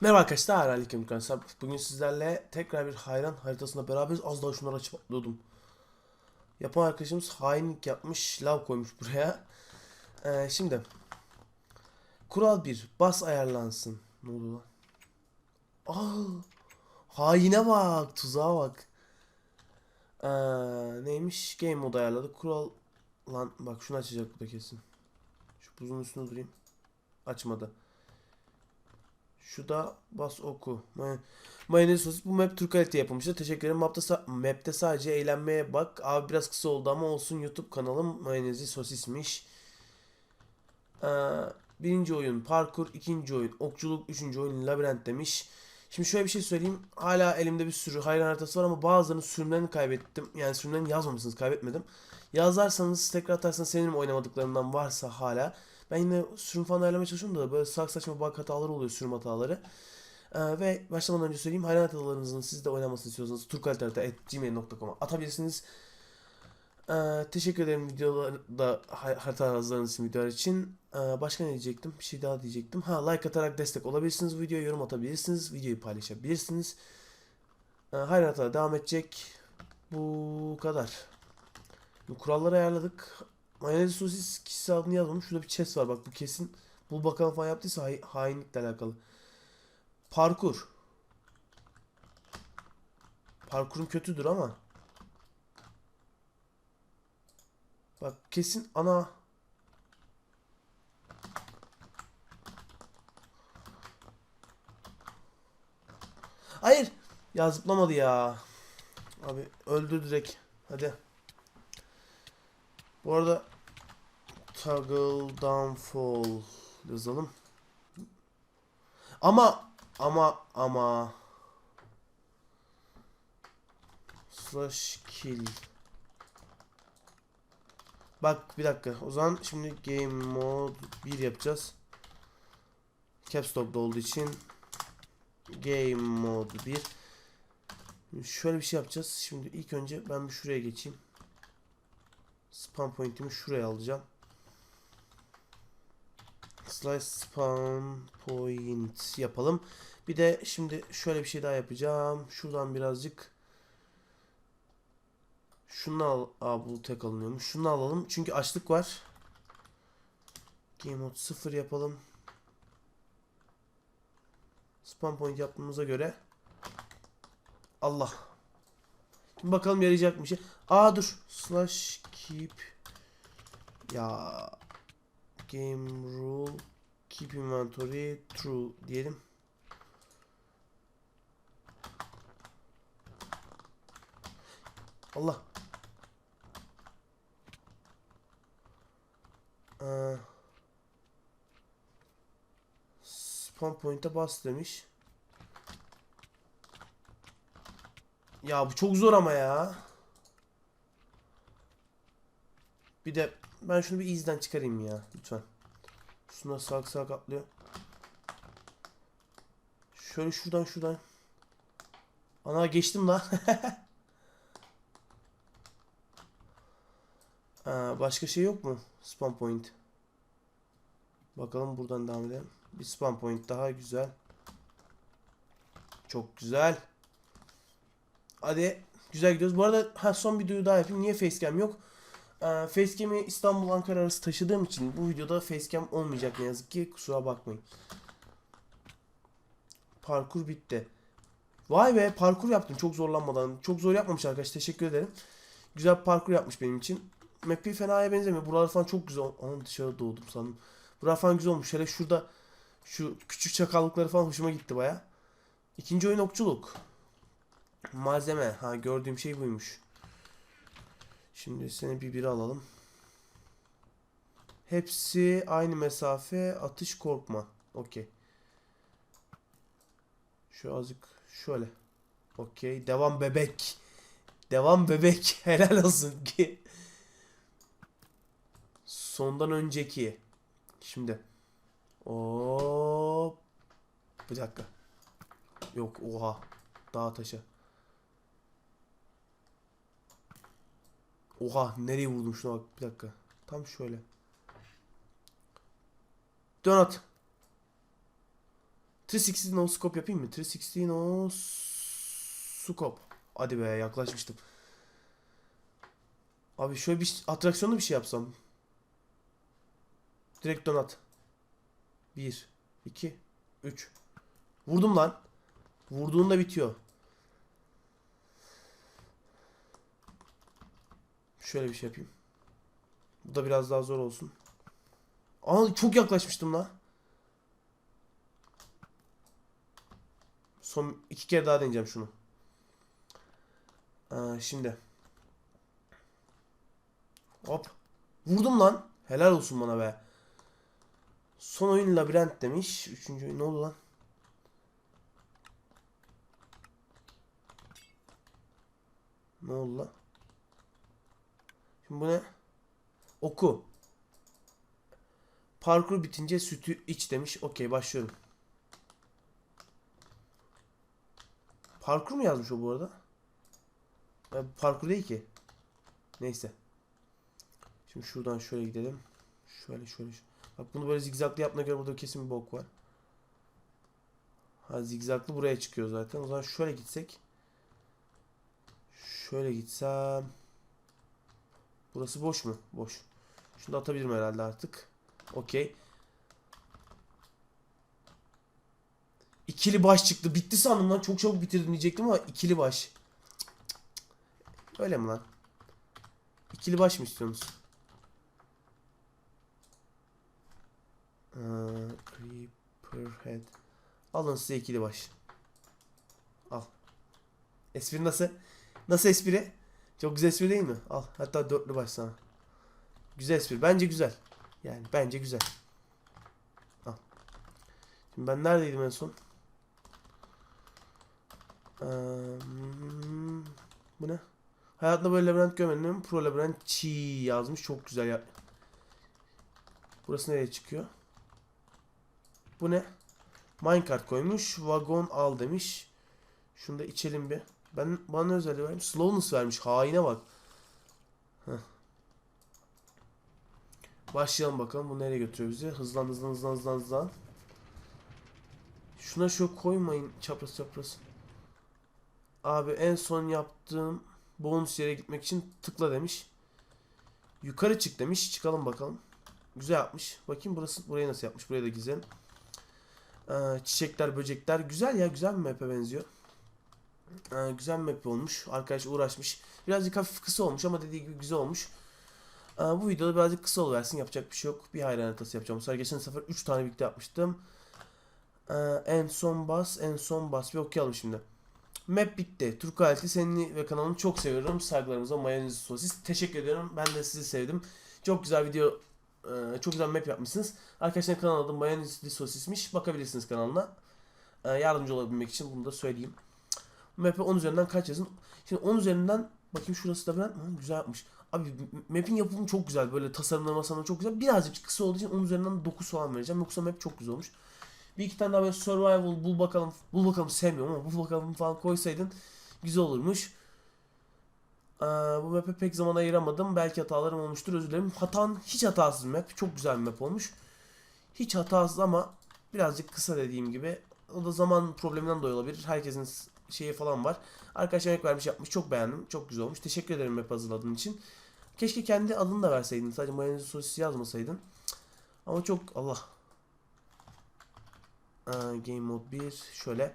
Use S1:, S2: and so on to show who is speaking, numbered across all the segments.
S1: Merhaba arkadaşlar, Aleyküm Kansab. Bugün sizlerle tekrar bir hayran haritasında beraberiz. Az daha şunları açıp atlıyordum. Yapan arkadaşımız hainlik yapmış, lav koymuş buraya. Ee, şimdi Kural 1. Bas ayarlansın. Ne oldu lan? Aa, haine bak, tuzağa bak. Ee, neymiş? Game mode ayarladık. Kural lan bak şunu açacak bu da kesin. Buzun üstüne durayım. Açmadı. Şu da bas oku. May- Mayonez sosis bu map Türk kalite yapılmıştı. Teşekkür ederim. Map'te, sa- map'te sadece eğlenmeye bak. Abi biraz kısa oldu ama olsun YouTube kanalım mayonezi sosismiş. Ee, birinci oyun parkur, ikinci oyun okçuluk, üçüncü oyun labirent demiş. Şimdi şöyle bir şey söyleyeyim. Hala elimde bir sürü hayran haritası var ama bazılarının sürümlerini kaybettim. Yani sürümlerini yazmamışsınız kaybetmedim. Yazarsanız tekrar atarsanız sevinirim oynamadıklarımdan varsa hala. Ben yine sürüm falan ayarlamaya çalışıyorum da böyle salak saçma bug hataları oluyor sürüm hataları. Ee, ve başlamadan önce söyleyeyim hayran haritalarınızın siz de oynamasını istiyorsanız turkalitarita.gmail.com'a atabilirsiniz. Ee, teşekkür ederim videolarda hay- harita hazırladığınız için videolar için. Ee, başka ne diyecektim? Bir şey daha diyecektim. Ha like atarak destek olabilirsiniz. bu Videoya yorum atabilirsiniz. Videoyu paylaşabilirsiniz. Ee, haritalar devam edecek. Bu kadar. Şimdi kuralları ayarladık. Mayonez sosis kişisi adını yazmamış. Şurada bir chest var bak bu kesin. Bul bakalım falan yaptıysa hainlikle alakalı. Parkur. Parkurun kötüdür ama. Bak kesin ana. Hayır. Ya zıplamadı ya. Abi öldür direkt. Hadi. Bu arada Toggle downfall yazalım. Ama ama ama slash kill. Bak bir dakika. O zaman şimdi game mode 1 yapacağız. Caps Lock'da olduğu için game mode 1. Şöyle bir şey yapacağız. Şimdi ilk önce ben bir şuraya geçeyim. Spawn point'imi şuraya alacağım. Slice spawn point yapalım. Bir de şimdi şöyle bir şey daha yapacağım. Şuradan birazcık şunu al. Aa bu tek alınıyormuş. Şunu alalım. Çünkü açlık var. Game mode 0 yapalım. Spawn point yaptığımıza göre Allah. Şimdi bakalım yarayacak mı şey. Aa dur. Slash keep ya game rule keep inventory true diyelim. Allah. Ee, spawn point'e bas demiş. Ya bu çok zor ama ya. Bir de ben şunu bir izden çıkarayım ya lütfen. Şuna sağ sağ atlıyor. Şöyle şuradan şuradan. Ana geçtim la. Aa, başka şey yok mu? Spawn point. Bakalım buradan devam edelim. Bir spawn point daha güzel. Çok güzel. Hadi güzel gidiyoruz. Bu arada ha, son bir duyuru daha yapayım. Niye facecam yok? Ee, facecam'i İstanbul Ankara arası taşıdığım için bu videoda facecam olmayacak ne yazık ki. Kusura bakmayın. Parkur bitti. Vay be parkur yaptım çok zorlanmadan. Çok zor yapmamış arkadaş teşekkür ederim. Güzel parkur yapmış benim için. Map'i fenaya benzemiyor. Buralar falan çok güzel. Anam dışarı doğdum sandım. Buralar falan güzel olmuş. Hele şurada şu küçük çakallıkları falan hoşuma gitti baya. İkinci oyun okçuluk. Malzeme. Ha gördüğüm şey buymuş. Şimdi seni bir biri alalım. Hepsi aynı mesafe. Atış korkma. Okey. Şu azıcık şöyle. Okey. Devam bebek. Devam bebek. Helal olsun ki. Sondan önceki. Şimdi. Hop. Bir dakika. Yok oha. Dağ taşı. Oha nereye vurdum şuna bak bir dakika. Tam şöyle. Donut. 360 no scope yapayım mı? 360 no scope. Hadi be yaklaşmıştım. Abi şöyle bir atraksiyonlu bir şey yapsam. Direkt donat. 1 2 3 Vurdum lan. Vurduğunda bitiyor. Şöyle bir şey yapayım. Bu da biraz daha zor olsun. Aa çok yaklaşmıştım lan. Son iki kere daha deneyeceğim şunu. Aa, şimdi. Hop. Vurdum lan. Helal olsun bana be. Son oyun labirent demiş. Üçüncü oyun ne oldu lan? Ne oldu lan? Şimdi bu ne? Oku. Parkur bitince sütü iç demiş. Okey başlıyorum. Parkur mu yazmış o bu arada? Ya, parkur değil ki. Neyse. Şimdi şuradan şöyle gidelim. Şöyle şöyle. şöyle. Bak bunu böyle zigzaglı yapına göre burada kesin bir bok var. Ha zigzaglı buraya çıkıyor zaten. O zaman şöyle gitsek. Şöyle gitsem. Burası boş mu? Boş. Şunu da atabilirim herhalde artık. Okey. İkili baş çıktı. Bitti sandım lan. Çok çabuk bitirdim diyecektim ama ikili baş. Öyle mi lan? İkili baş mı istiyorsunuz? Creeper head. Alın size ikili baş. Al. Espri nasıl? Nasıl espri? Çok güzel espri değil mi? Al. Hatta dörtlü baş sana. Güzel espri. Bence güzel. Yani bence güzel. Al. Şimdi ben neredeydim en son? Ee, bu ne? Hayatımda böyle labirent görmedim. Pro labirent çiğ yazmış. Çok güzel ya. Burası nereye çıkıyor? Bu ne? Minecart koymuş. Vagon al demiş. Şunu da içelim bir. Ben bana ne özelliği vermiş? Slowness vermiş. Haine bak. Heh. Başlayalım bakalım. Bu nereye götürüyor bizi? Hızlan hızlan hızlan hızlan hızlan. Şuna şu koymayın çapraz çapraz. Abi en son yaptığım bonus yere gitmek için tıkla demiş. Yukarı çık demiş. Çıkalım bakalım. Güzel yapmış. Bakayım burası burayı nasıl yapmış. Buraya da gizleyelim. Ee, çiçekler, böcekler. Güzel ya. Güzel bir map'e benziyor. Ee, güzel map olmuş. Arkadaş uğraşmış. Birazcık hafif kısa olmuş ama dediği gibi güzel olmuş. Ee, bu videoda birazcık kısa oluversin. Yapacak bir şey yok. Bir hayran haritası yapacağım. Sonra geçen sefer 3 tane birlikte yapmıştım. Ee, en son bas, en son bas. Bir okuyalım şimdi. Map bitti. Türk Aleti seni ve kanalını çok seviyorum. Saygılarımıza mayonez sosis. Teşekkür ediyorum. Ben de sizi sevdim. Çok güzel video, e, çok güzel map yapmışsınız. Arkadaşlar kanal adım mayonezli sosismiş. Bakabilirsiniz kanalına. E, yardımcı olabilmek için bunu da söyleyeyim. Map'e 10 üzerinden kaç yazın? Şimdi 10 üzerinden bakayım şurası da ben Hı, güzel yapmış. Abi map'in yapımı çok güzel. Böyle tasarımları masamları çok güzel. Birazcık kısa olduğu için 10 üzerinden 9 falan vereceğim. Yoksa map çok güzel olmuş. Bir iki tane daha böyle survival bul bakalım. Bul bakalım sevmiyorum ama bul bakalım falan koysaydın güzel olurmuş. Ee, bu map'e pek zaman ayıramadım. Belki hatalarım olmuştur özür dilerim. Hatan hiç hatasız map. Çok güzel bir map olmuş. Hiç hatasız ama birazcık kısa dediğim gibi. O da zaman probleminden dolayı olabilir. Herkesin şeyi falan var. Arkadaşlar emek vermiş yapmış. Çok beğendim. Çok güzel olmuş. Teşekkür ederim map hazırladığın için. Keşke kendi adını da verseydin. Sadece mayonez sosis yazmasaydın. Ama çok Allah Aa, Game Mode 1 şöyle.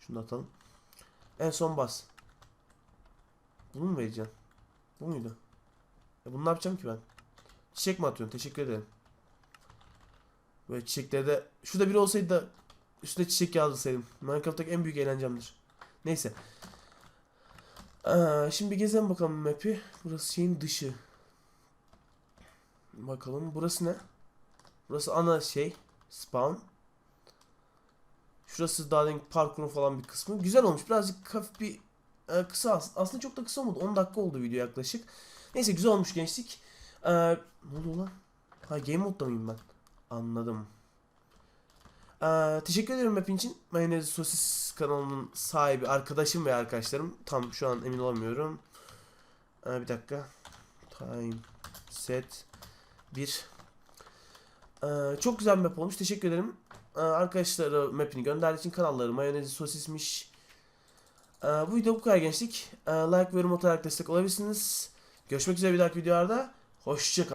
S1: Şunu atalım. En son bas. Bunu mu vereceksin? Bu muydu? Ya bunu ne yapacağım ki ben? Çiçek mi atıyorsun? Teşekkür ederim. Böyle çiçekleri de... Şurada biri olsaydı da üstüne çiçek yazdırsaydım. Minecraft'taki en büyük eğlencemdir. Neyse. Aa, şimdi gezelim bakalım map'i. Burası şeyin dışı. Bakalım burası ne? Burası ana şey. Spawn. Şurası daha denk parkurun falan bir kısmı. Güzel olmuş. Birazcık hafif bir e, kısa as- aslında çok da kısa olmadı. 10 dakika oldu video yaklaşık. Neyse güzel olmuş gençlik. Ee, ne oldu lan? Ha game modda mıyım ben? Anladım. Ee, teşekkür ederim mapin için. Mayonez Sosis kanalının sahibi arkadaşım ve arkadaşlarım. Tam şu an emin olamıyorum. Ee, bir dakika. Time set 1 Ee, çok güzel map olmuş. Teşekkür ederim. Ee, arkadaşları mapini gönderdiği için kanalları mayonezi sosismiş. Ee, bu video bu kadar gençlik. Ee, like ve yorum atarak destek olabilirsiniz. Görüşmek üzere bir dahaki videolarda. Hoşçakalın.